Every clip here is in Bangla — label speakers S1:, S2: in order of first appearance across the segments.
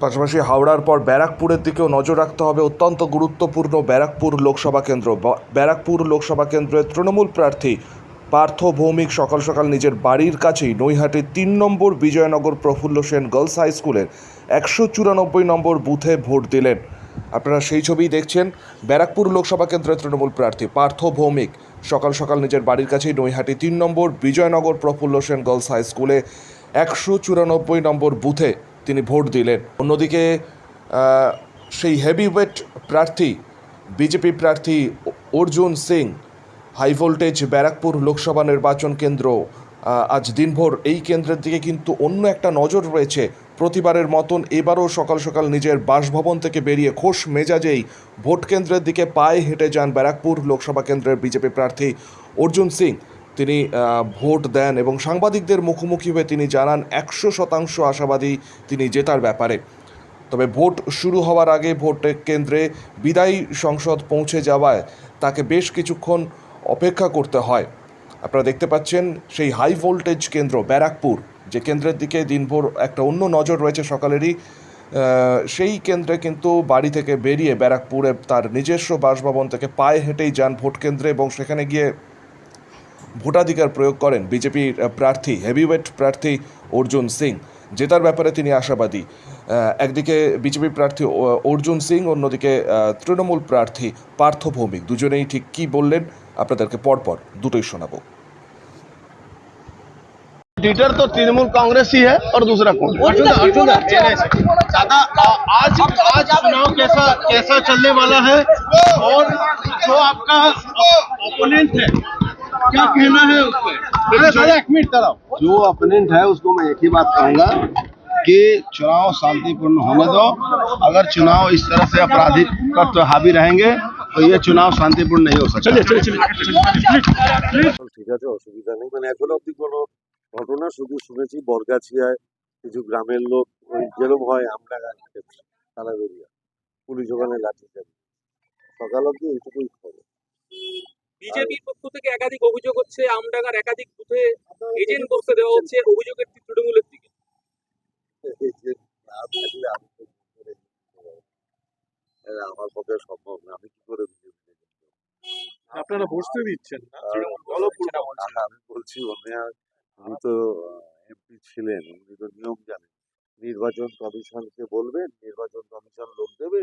S1: পাশাপাশি হাওড়ার পর ব্যারাকপুরের দিকেও নজর রাখতে হবে। অত্যন্ত গুরুত্বপূর্ণ ব্যারাকপুর লোকসভা কেন্দ্র। ব্যারাকপুর লোকসভা কেন্দ্রের তৃণমূল প্রার্থী পার্থ ভৌমিক সকাল সকাল নিজের বাড়ির কাছেই নৈহাটির তিন নম্বর বিজয়নগর প্রফুল্ল সেন গার্লস হাই স্কুলের একশো চুরানব্বই নম্বর বুথে ভোট দিলেন। আপনারা সেই ছবি দেখছেন। ব্যারাকপুর লোকসভা কেন্দ্রের তৃণমূল প্রার্থী পার্থ ভৌমিক সকাল সকাল নিজের বাড়ির কাছেই নৈহাটি তিন নম্বর বিজয়নগর প্রফুল্ল সেন গার্লস হাই স্কুলে একশো চুরানব্বই নম্বর বুথে তিনি ভোট দিলেন। অন্যদিকে সেই হেভিওয়েট প্রার্থী বিজেপি প্রার্থী অর্জুন সিং হাই ভোল্টেজ ব্যারাকপুর লোকসভা নির্বাচন কেন্দ্র আজ দিনভর এই কেন্দ্রের দিকে কিন্তু অন্য একটা নজর রয়েছে। প্রতিবারের মতন এবারও সকাল সকাল নিজের বাসভবন থেকে বেরিয়ে খোশ মেজাজেই ভোট কেন্দ্রের দিকে পায়ে হেঁটে যান ব্যারাকপুর লোকসভা কেন্দ্রের বিজেপি প্রার্থী অর্জুন সিং। তিনি ভোট দেন এবং সাংবাদিকদের মুখোমুখি হয়ে তিনি জানান একশো শতাংশ আশাবাদী তিনি জেতার ব্যাপারে। তবে ভোট শুরু হওয়ার আগে ভোট কেন্দ্রে বিদায়ী সংসদ পৌঁছে যাওয়ায় তাকে বেশ কিছুক্ষণ অপেক্ষা করতে হয়। আপনারা দেখতে পাচ্ছেন সেই হাই ভোল্টেজ কেন্দ্র ব্যারাকপুর, যে কেন্দ্রের দিকে দিনভর একটা অন্য নজর রয়েছে সকালেরই। সেই কেন্দ্রে কিন্তু বাড়ি থেকে বেরিয়ে ব্যারাকপুরে তার নিজস্ব বাসভবন থেকে পায়ে হেঁটেই যান ভোট কেন্দ্রে এবং সেখানে গিয়ে ভোটাধিকার প্রয়োগ করেন বিজেপির প্রার্থী হেভিওয়েট প্রার্থী অর্জুন সিং জেতার ব্যাপারে তিনি আশাবাদী আহ, একদিকে বিজেপি প্রার্থী অ- অর্জুন সিং অন্যদিকে আহ, তৃণমূল প্রার্থী পার্থ ভৌমিক দুজনেই ঠিক কি বললেন আপনাদেরকে পরপর দুটোই শোনাবো
S2: लीडर तो तृणमूल कांग्रेस ही है और दूसरा कौन दादा आ- आज आज चुनाव कैसा कैसा चलने वाला है और जो आपका ओपोनेंट है क्या कहना है उस पर एक मिनट तरफ
S3: जो अपोनेंट है उसको मैं एक ही बात कहूंगा कि चुनाव शांतिपूर्ण होने दो अगर चुनाव इस तरह से आपराधिक तत्व हावी रहेंगे तो ये चुनाव शांतिपूर्ण नहीं हो सकता
S4: ঠিক আছে অসুবিধা নেই মানে এখনো অব্দি কোনো ঘটনা শুধু শুনেছি বরগাছিয়ায় কিছু গ্রামের লোক ওই যেরকম হয় আমরা তারা বেরিয়া পুলিশ ওখানে লাঠি চালিয়ে সকাল অব্দি এইটুকুই খবর
S5: বিজেপির পক্ষ থেকে একাধিক অভিযোগ হচ্ছে আমডাঙ্গার একাধিক বুথে এজেন্ট বসতে দেওয়া হচ্ছে অভিযোগের তৃণমূলের দিকে।
S4: আমার পক্ষে সম্ভব না আমি কি করে
S6: আপনারা বসতে দিচ্ছেন না।
S4: আমি বলছি উনি তো এমপি ছিলেন উনি তো নিয়ম জানেন। নির্বাচন কমিশনকে বলবেন নির্বাচন কমিশন লোক দেবে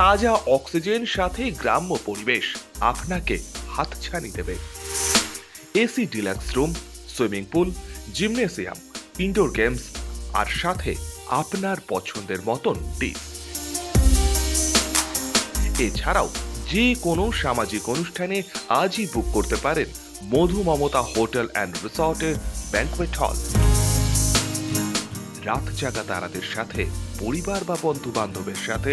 S1: তাজা অক্সিজেন সাথে গ্রাম্য পরিবেশ আপনাকে হাতছানি দেবে। AC deluxe room, swimming pool, gymnasium, indoor games, আর সাথে আপনার পছন্দের মতন ডিশ। এছাড়াও যে কোনো সামাজিক অনুষ্ঠানে আজই বুক করতে পারেন মধু মমতা হোটেল অ্যান্ড রিসর্টের ব্যাংকোয়েট হল। রাত জাগা তারাদের সাথে, পরিবার বা বন্ধু বান্ধবের সাথে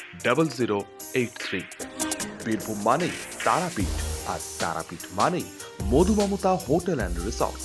S1: double zero eight three Birbhum মানেই তারাপীঠ আর তারাপীঠ মানেই মধুমমতা হোটেল অ্যান্ড রিসর্ট।